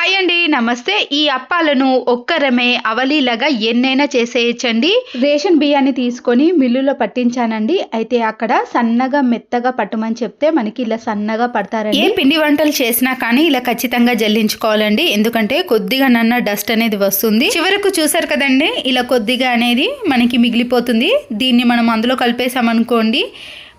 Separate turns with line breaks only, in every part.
Hi అండి నమస్తే. ఈ అప్పాలను ఒక్కరమే అవలీలగా ఎన్నైనా చేసేయచ్చండి. రేషన్ బియ్యాన్ని తీసుకొని మిల్లులో పట్టించానండి. అయితే అక్కడ సన్నగా మెత్తగా పట్టమని చెప్తే మనకి ఇలా సన్నగా పడతారండి. ఏ పిండి వంటలు చేసినా కానీ ఇలా ఖచ్చితంగా జల్లించుకోవాలండి. ఎందుకంటే కొద్దిగా నన్న డస్ట్ అనేది వస్తుంది. చివరకు చూసారు కదండి ఇలా కొద్దిగా అనేది మనకి మిగిలిపోతుంది. దీన్ని మనం అందులో కలిపేసామనుకోండి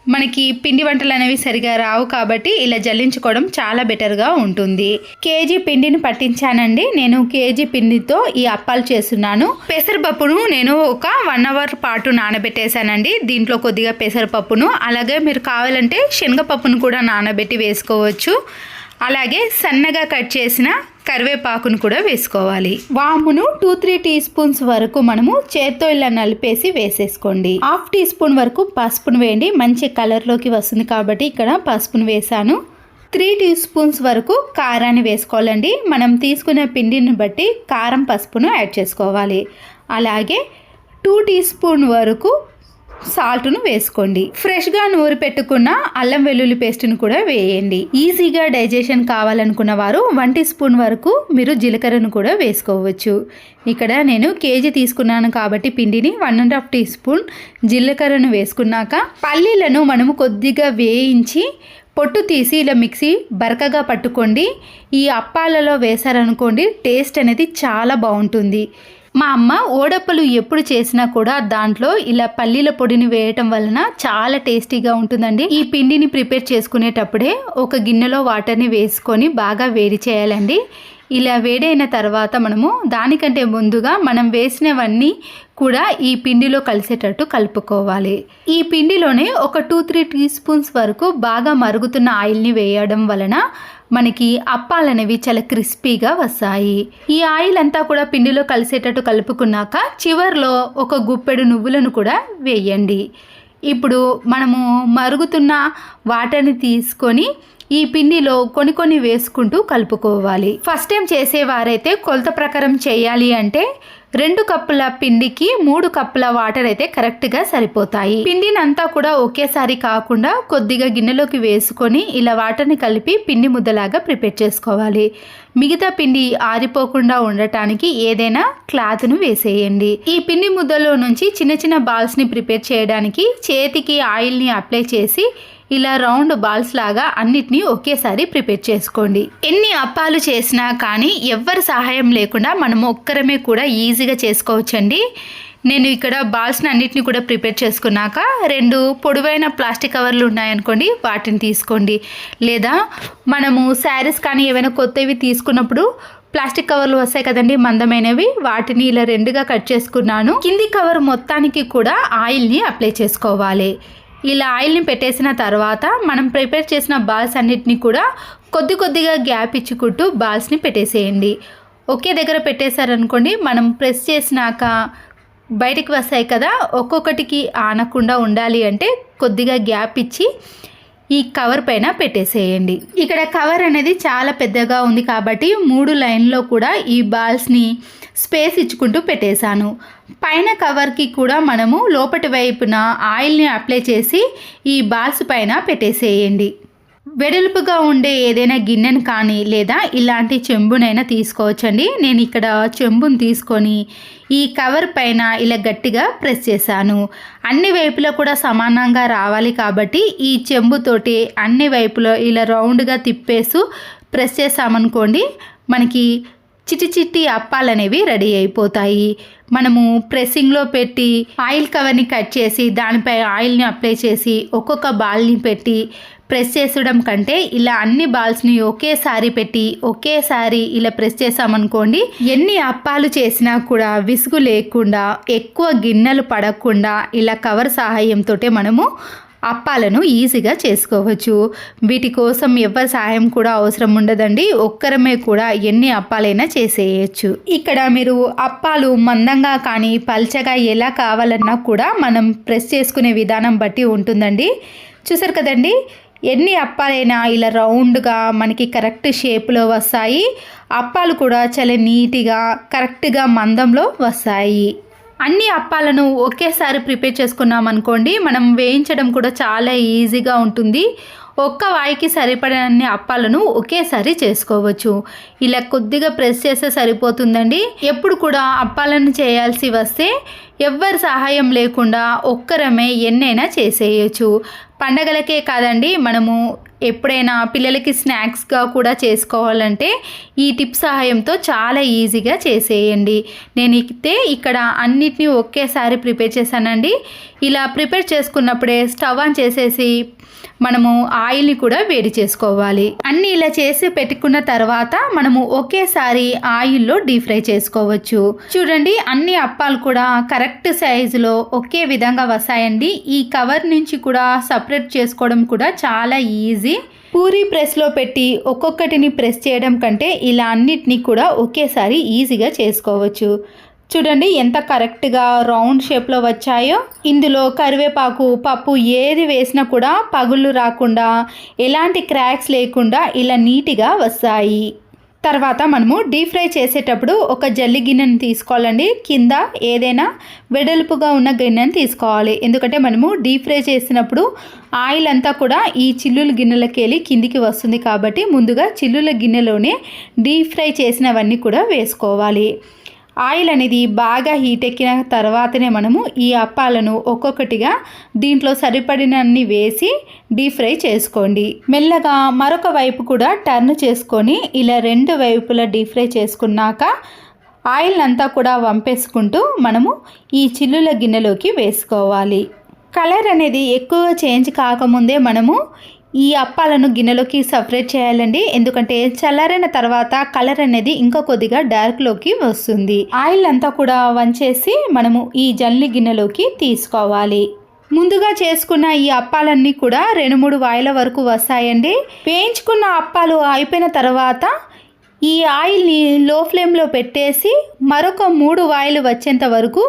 మనకి పిండి వంటలు అనేవి సరిగా రావు కాబట్టి ఇలా జల్లించుకోవడం చాలా బెటర్గా ఉంటుంది. కేజీ పిండిని పట్టించానండి. నేను కేజీ పిండితో ఈ అప్పాలు చేస్తున్నాను. పెసరపప్పును నేను ఒక వన్ అవర్ పాటు నానబెట్టేశానండి. దీంట్లో కొద్దిగా పెసరపప్పును అలాగే మీరు కావాలంటే శనగపప్పును కూడా నానబెట్టి వేసుకోవచ్చు. అలాగే సన్నగా కట్ చేసిన కరివేపాకును కూడా వేసుకోవాలి. వామును టూ త్రీ టీ స్పూన్స్ వరకు మనము చేత్తో ఇలా నలిపేసి వేసేసుకోండి. హాఫ్ టీ స్పూన్ వరకు పసుపును వేయండి. మంచి కలర్లోకి వస్తుంది కాబట్టి ఇక్కడ పసుపును వేసాను త్రీ టీ స్పూన్స్ వరకు కారాన్ని వేసుకోవాలండి. మనం తీసుకునే పిండిని బట్టి కారం పసుపును యాడ్ చేసుకోవాలి. అలాగే టూ టీ స్పూన్ వరకు సాల్ట్ను వేసుకోండి. ఫ్రెష్గా నూరి పెట్టుకున్న అల్లం వెల్లుల్లి పేస్ట్ను కూడా వేయండి. ఈజీగా డైజెషన్ కావాలనుకున్న వారు వన్ టీ స్పూన్ వరకు మీరు జీలకర్రను కూడా వేసుకోవచ్చు. ఇక్కడ నేను కేజీ తీసుకున్నాను కాబట్టి పిండిని one and half teaspoon జీలకర్రను వేసుకున్నాక పల్లీలను మనము కొద్దిగా వేయించి పొట్టు తీసి ఇలా మిక్సీ బరకగా పట్టుకోండి. ఈ అప్పాలలో వేశారనుకోండి టేస్ట్ అనేది చాలా బాగుంటుంది. మా అమ్మ ఓడప్పలు ఎప్పుడు చేసినా కూడా దాంట్లో ఇలా పల్లీల పొడిని వేయటం వలన చాలా టేస్టీగా ఉంటుందండి. ఈ పిండిని ప్రిపేర్ చేసుకునేటప్పుడే ఒక గిన్నెలో వాటర్ని వేసుకొని బాగా వేడి చేయాలండి. ఇలా వేడైన తర్వాత మనము దానికంటే ముందుగా మనం వేసినవన్నీ కూడా ఈ పిండిలో కలిసేటట్టు కలుపుకోవాలి. ఈ పిండిలోనే ఒక టూ త్రీ టీ స్పూన్స్ వరకు బాగా మరుగుతున్న ఆయిల్ని వేయడం వలన మనకి అప్పాలనేవి చాలా క్రిస్పీగా వస్తాయి. ఈ ఆయిల్ అంతా కూడా పిండిలో కలిసేటట్టు కలుపుకున్నాక చివర్లో ఒక గుప్పెడు నువ్వులను కూడా వేయండి. ఇప్పుడు మనము మరుగుతున్న వాటర్ని తీసుకొని ఈ పిండిలో కొన్ని కొన్ని వేసుకుంటూ కలుపుకోవాలి. ఫస్ట్ టైం చేసేవారైతే కొలత ప్రకారం చేయాలి అంటే రెండు కప్పుల పిండికి మూడు కప్పుల వాటర్ అయితే కరెక్ట్గా సరిపోతాయి. పిండినంతా కూడా ఒకేసారి కాకుండా కొద్దిగా గిన్నెలోకి వేసుకొని ఇలా వాటర్ని కలిపి పిండి ముద్దలాగా ప్రిపేర్ చేసుకోవాలి. మిగతా పిండి ఆరిపోకుండా ఉండటానికి ఏదైనా క్లాత్ను వేసేయండి. ఈ పిండి ముద్దలో నుంచి చిన్న చిన్న బాల్స్ని ప్రిపేర్ చేయడానికి చేతికి ఆయిల్ని అప్లై చేసి ఇలా రౌండ్ బాల్స్ లాగా అన్నిటినీ ఒకేసారి ప్రిపేర్ చేసుకోండి. ఎన్ని అప్పాలు చేసినా కానీ ఎవ్వరి సహాయం లేకుండా మనం ఒక్కరమే కూడా ఈజీగా చేసుకోవచ్చండి. నేను ఇక్కడ బాల్స్ని అన్నిటిని కూడా ప్రిపేర్ చేసుకున్నాక రెండు పొడవైన ప్లాస్టిక్ కవర్లు ఉన్నాయనుకోండి వాటిని తీసుకోండి. లేదా మనము శారీస్ కానీ ఏవైనా కొత్తవి తీసుకున్నప్పుడు ప్లాస్టిక్ కవర్లు వస్తాయి కదండి మందమైనవి వాటిని ఇలా రెండుగా కట్ చేసుకున్నాను. కింది కవర్ మొత్తానికి కూడా ఆయిల్ని అప్లై చేసుకోవాలి. ఇలా ఆయిల్ని పెట్టేసిన తర్వాత మనం ప్రిపేర్ చేసిన బాల్స్ అన్నిటిని కూడా కొద్ది కొద్దిగా గ్యాప్ ఇచ్చుకుంటూ బాల్స్ని పెట్టేసేయండి. ఒకే దగ్గర పెట్టేశారనుకోండి మనం ప్రెస్ చేసినాక బయటికి వస్తాయి కదా ఒక్కొక్కటికి ఆనకుండా ఉండాలి అంటే కొద్దిగా గ్యాప్ ఇచ్చి ఈ కవర్ పైన పెట్టేసేయండి. ఇక్కడ కవర్ అనేది చాలా పెద్దగా ఉంది కాబట్టి మూడు లైన్లో కూడా ఈ బాల్స్ని స్పేస్ ఇచ్చుకుంటూ పెట్టేశాను. పైన కవర్కి కూడా మనము లోపటి వైపున ఆయిల్ని అప్లై చేసి ఈ బాల్స్ పైన పెట్టేసేయండి. వెడల్పుగా ఉండే ఏదైనా గిన్నెను కానీ లేదా ఇలాంటి చెంబునైనా తీసుకోవచ్చండి. నేను ఇక్కడ చెంబును తీసుకొని ఈ కవర్ పైన ఇలా గట్టిగా ప్రెస్ చేశాను. అన్ని వైపులో కూడా సమానంగా రావాలి కాబట్టి ఈ చెంబుతోటి అన్ని వైపులో ఇలా రౌండ్గా తిప్పేసు ప్రెస్ చేసామనుకోండి మనకి చిట్టి చిట్టి అప్పాలనేవి రెడీ అయిపోతాయి. మనము ప్రెస్సింగ్లో పెట్టి ఆయిల్ కవర్ని కట్ చేసి దానిపై ఆయిల్ని అప్లై చేసి ఒక్కొక్క బాల్ని పెట్టి ప్రెస్ చేసడం కంటే ఇలా అన్ని బాల్స్ని ఒకేసారి పెట్టి ఒకేసారి ఇలా ప్రెస్ చేసామనుకోండి ఎన్ని అప్పాలు చేసినా కూడా విసుగు లేకుండా ఎక్కువ గిన్నెలు పడకుండా ఇలా కవర్ సహాయంతో మనము అప్పాలను ఈజీగా చేసుకోవచ్చు. వీటి కోసం ఎవరి సహాయం కూడా అవసరం ఉండదండి. ఒక్కరమే కూడా ఎన్ని అప్పాలైనా చేసేయచ్చు. ఇక్కడ మీరు అప్పాలు మందంగా కానీ పల్చగా ఎలా కావాలన్నా కూడా మనం ప్రెస్ చేసుకునే విధానం బట్టి ఉంటుందండి. చూసారు కదండి? ఎన్ని అప్పాలైనా ఇలా రౌండ్గా మనకి కరెక్ట్ షేప్లో వస్తాయి. అప్పాలు కూడా చాలా నీట్గా కరెక్ట్గా మందంలో వస్తాయి. అన్ని అప్పాలను ఒకేసారి ప్రిపేర్ చేసుకున్నాం అనుకోండి మనం వేయించడం కూడా చాలా ఈజీగా ఉంటుంది. ఒక్క వాయికి సరిపడని అప్పాలను ఒకేసారి చేసుకోవచ్చు. ఇలా కొద్దిగా ప్రెస్ చేస్తే సరిపోతుందండి. ఎప్పుడు కూడా అప్పాలను చేయాల్సి వస్తే ఎవ్వరి సహాయం లేకుండా ఒక్కరమే ఎన్నైనా చేసేయచ్చు. పండగలకే కాదండి మనము ఎప్పుడైనా పిల్లలకి స్నాక్స్గా కూడా చేసుకోవాలంటే ఈ టిప్ సహాయంతో చాలా ఈజీగా చేసేయండి. నేను అయితే ఇక్కడ అన్నిటినీ ఒకేసారి ప్రిపేర్ చేశానండి. ఇలా ప్రిపేర్ చేసుకున్నప్పుడే స్టవ్ ఆన్ చేసేసి మనము ఆయిల్ని కూడా వేడి చేసుకోవాలి. అన్ని ఇలా చేసి పెట్టుకున్న తర్వాత మనము ఒకేసారి ఆయిల్లో డీప్ ఫ్రై చేసుకోవచ్చు. చూడండి అన్ని అప్పాలు కూడా కరెక్ట్ సైజులో ఒకే విధంగా వస్తాయండి. ఈ కవర్ నుంచి కూడా సపరేట్ చేసుకోవడం కూడా చాలా ఈజీ. పూరి ప్రెస్లో పెట్టి ఒక్కొక్కటిని ప్రెస్ చేయడం కంటే ఇలా అన్నిటినీ కూడా ఒకేసారి ఈజీగా చేసుకోవచ్చు. చూడండి ఎంత కరెక్ట్గా రౌండ్ షేప్లో వచ్చాయో. ఇందులో కరివేపాకు పప్పు ఏది వేసినా కూడా పగుళ్ళు రాకుండా ఎలాంటి క్రాక్స్ లేకుండా ఇలా నీట్గా వస్తాయి. తర్వాత మనము డీప్ ఫ్రై చేసేటప్పుడు ఒక జల్లి గిన్నెను తీసుకోవాలండి. కింద ఏదైనా వెడల్పుగా ఉన్న గిన్నెను తీసుకోవాలి. ఎందుకంటే మనము డీప్ ఫ్రై చేసినప్పుడు ఆయిల్ అంతా కూడా ఈ చిల్లుల గిన్నెలకి వెళ్ళి కిందికి వస్తుంది కాబట్టి ముందుగా చిల్లుల గిన్నెలోనే డీప్ ఫ్రై చేసినవన్నీ కూడా వేసుకోవాలి. ఆయిల్ అనేది బాగా హీట్ ఎక్కిన తర్వాతనే మనము ఈ అప్పాలను ఒక్కొక్కటిగా దీంట్లో సరిపడినన్ని వేసి డీప్ ఫ్రై చేసుకోండి. మెల్లగా మరొక వైపు కూడా టర్న్ చేసుకొని ఇలా రెండు వైపులా డీప్ ఫ్రై చేసుకున్నాక ఆయిల్ అంతా కూడా వంపేసుకుంటూ మనము ఈ చిల్లుల గిన్నెలోకి వేసుకోవాలి. కలర్ అనేది ఎక్కువ చేంజ్ కాకముందే మనము ఈ అప్పాలను గిన్నెలోకి సపరేట్ చేయాలండి. ఎందుకంటే చల్లారిన తర్వాత కలర్ అనేది ఇంకా కొద్దిగా డార్క్లోకి వస్తుంది. ఆయిల్ అంతా కూడా వంచేసి మనము ఈ జల్లి గిన్నెలోకి తీసుకోవాలి. ముందుగా చేసుకున్న ఈ అప్పాలన్నీ కూడా రెండు మూడు వాయిల వరకు వస్తాయండి. వేయించుకున్న అప్పాలు అయిపోయిన తర్వాత ఈ ఆయిల్ని లో ఫ్లేమ్లో పెట్టేసి మరొక మూడు వాయిలు వచ్చేంత వరకు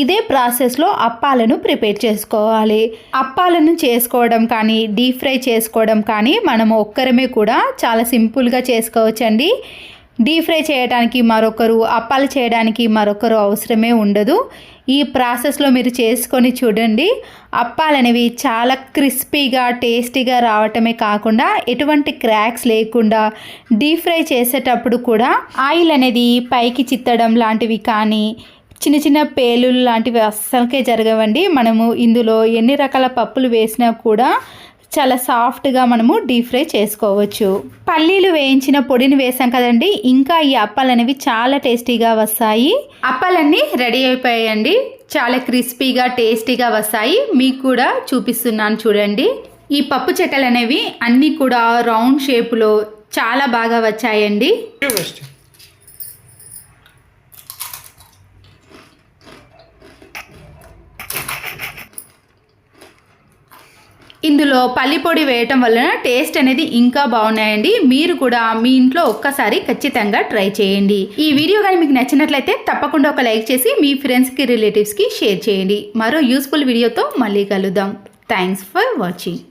ఇదే ప్రాసెస్లో అప్పాలను ప్రిపేర్ చేసుకోవాలి. అప్పాలను చేసుకోవడం కానీ డీప్ ఫ్రై చేసుకోవడం కానీ మనం ఒక్కరమే కూడా చాలా సింపుల్గా చేసుకోవచ్చండి. డీప్ ఫ్రై చేయడానికి మరొకరు అప్పాలు చేయడానికి మరొకరు అవసరమే ఉండదు. ఈ ప్రాసెస్లో మీరు చేసుకొని చూడండి. అప్పాలు అనేవి చాలా క్రిస్పీగా టేస్టీగా రావటమే కాకుండా ఎటువంటి క్రాక్స్ లేకుండా డీప్ ఫ్రై చేసేటప్పుడు కూడా ఆయిల్ అనేది పైకి చిత్తడం లాంటివి కానీ చిన్న చిన్న పేలులు లాంటివి అస్సలకే జరగవండి. మనము ఇందులో ఎన్ని రకాల పప్పులు వేసినా కూడా చాలా సాఫ్ట్గా మనము డీప్ ఫ్రై చేసుకోవచ్చు. పల్లీలు వేయించిన పొడిని వేసాం కదండి ఇంకా ఈ అప్పాలు అనేవి చాలా టేస్టీగా వస్తాయి. అప్పాలన్నీ రెడీ అయిపోయాయండి. చాలా క్రిస్పీగా టేస్టీగా వస్తాయి. మీకు కూడా చూపిస్తున్నాను చూడండి. ఈ పప్పు చెక్కలు అనేవి అన్నీ కూడా రౌండ్ షేపులో చాలా బాగా వచ్చాయండి. ఇందులో పల్లి పొడి వేయటం వలన టేస్ట్ అనేది ఇంకా బాగున్నాయండి. మీరు కూడా మీ ఇంట్లో ఒక్కసారి ఖచ్చితంగా ట్రై చేయండి. ఈ వీడియో కానీ మీకు నచ్చినట్లయితే తప్పకుండా ఒక లైక్ చేసి మీ ఫ్రెండ్స్కి రిలేటివ్స్కి షేర్ చేయండి. మరో యూస్ఫుల్ వీడియోతో మళ్ళీ కలుద్దాం. Thanks for watching